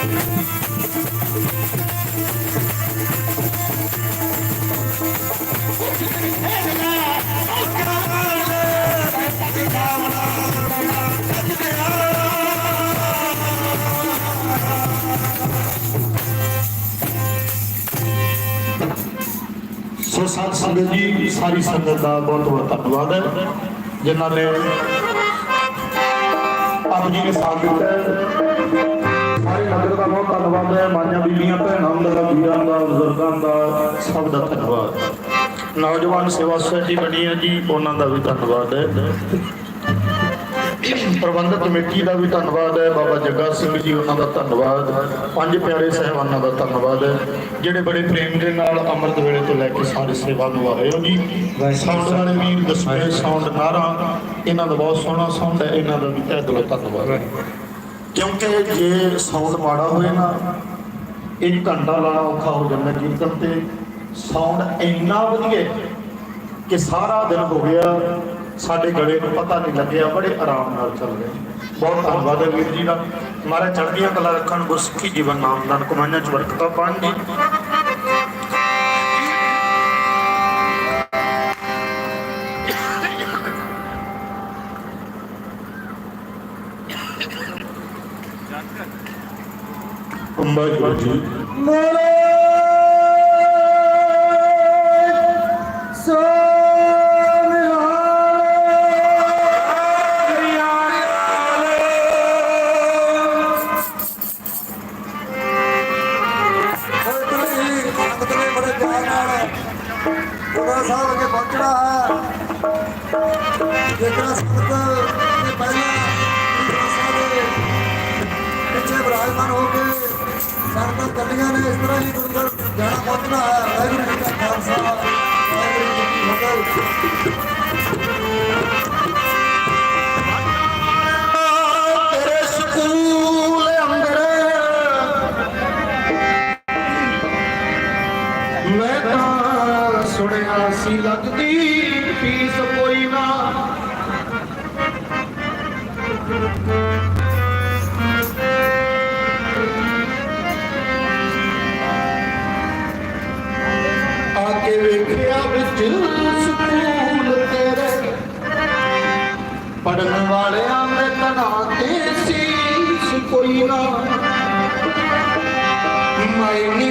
ਸੋ ਸਤ ਸੰਗਤ ਜੀ, ਸਾਰੀ ਸੰਗਤ ਦਾ ਬਹੁਤ ਬਹੁਤ ਧੰਨਵਾਦ ਹੈ, ਜਿਨ੍ਹਾਂ ਨੇ ਆਪ ਜੀ ਨੇ ਸਾਥ ਦਿੱਤਾ ਦਾ ਸਭ ਦਾ ਧੰਨਵਾਦ। ਨੌਜਵਾਨ ਸੇਵਾ ਸੁਸਾਇਟੀ ਹੈ ਜੀ ਉਹਨਾਂ ਦਾ ਵੀ ਧੰਨਵਾਦ ਹੈ। ਪ੍ਰਬੰਧਕ ਕਮੇਟੀ ਦਾ ਵੀ ਧੰਨਵਾਦ ਹੈ ਬਾਬਾ ਜੱਗਾ ਸਿੰਘ ਜੀ ਉਹਨਾਂ ਦਾ ਧੰਨਵਾਦ। ਪੰਜ ਪਿਆਰੇ ਸਹਿਬਾਨਾਂ ਦਾ ਧੰਨਵਾਦ ਹੈ ਜਿਹੜੇ ਬੜੇ ਪ੍ਰੇਮ ਦੇ ਨਾਲ ਅੰਮ੍ਰਿਤ ਵੇਲੇ ਤੋਂ ਲੈ ਕੇ ਸਾਰੇ ਸੇਵਾ ਨਿਭਾ ਰਹੇ ਹੋ ਜੀ। ਸਾਊਂਡ ਵਾਲੇ ਵੀਰ ਦਸਵੇਂ ਸਾਊਂਡ ਨਾਰਾ ਇਹਨਾਂ ਦਾ ਬਹੁਤ ਸੋਹਣਾ ਸਾਊਂਡ ਹੈ ਇਹਨਾਂ ਦਾ ਵੀ ਤਹਿ ਦਿਲੋਂ ਧੰਨਵਾਦ। ਕਿਉਂਕਿ ਜੇ ਸਾਊਂਡ ਮਾੜਾ ਹੋਏ ਨਾ ਇੱਕ ਘੰਟਾ ਲਾਣਾ ਔਖਾ ਹੋ ਜਾਂਦਾ ਕੀਰਤਨ ਤੇ। ਸਾਊਂਡ ਇੰਨਾ ਵਧੀਆ ਕਿ ਸਾਰਾ ਦਿਨ ਹੋ ਗਿਆ, ਸਾਡੇ ਗਲੇ ਨੂੰ ਪਤਾ ਨਹੀਂ ਲੱਗਿਆ, ਬੜੇ ਆਰਾਮ ਨਾਲ ਚੱਲ ਰਹੇ। ਬਹੁਤ ਧੰਨਵਾਦ ਹੈ ਵੀਰ ਜੀ ਦਾ। ਮਾਰੇ ਚੜ੍ਹਦੀਆਂ ਕਲਾ ਰੱਖਣ, ਗੁਰਸਿੱਖੀ ਜੀਵਨ ਨਾਮ ਨਾਮਦਾਨ ਕਮਾਈਆਂ ਚ ਬਰਕਤਾਂ ਪਾਣ ਜੀ ਅੰਬਾ ਜੀ। ਸੰਗਤ ਜੀ ਬੜੇ ਨਾਲ ਸਾਹਿਬ ਅੱਗੇ ਪਹੁੰਚਣਾ ਹੈ ਜੇਕਰ ਸੰਗਤ ਨੇ ਪਹਿਲਾਂ ਘਰ ਵਾਹਿਗੁਰੂ ਜੀ ਕਾ ਖਾਲਸਾ ਵਾਹਿਗੁਰੂ ਜੀ ਕੀ ਫਤਿਹ ਤੇਰੇ ਸਕੂਲ ਅੰਦਰ ਮੈਂ ਤਾਂ ਸੁਣਿਆ ਸੀ ਲੱਗਦੀ, ਫੀਸ ਕੋਈ ਨਾ। ਕੇ ਵਿੱਚ ਸਕੂਲ ਤੇਰੇ। ਪੜਨ ਵਾਲਿਆਂ ਦੇ ਤਨਾ ਤੇ ਸੀਸ ਕੋਈ ਨਾ। ਮਾਈ ਨੀ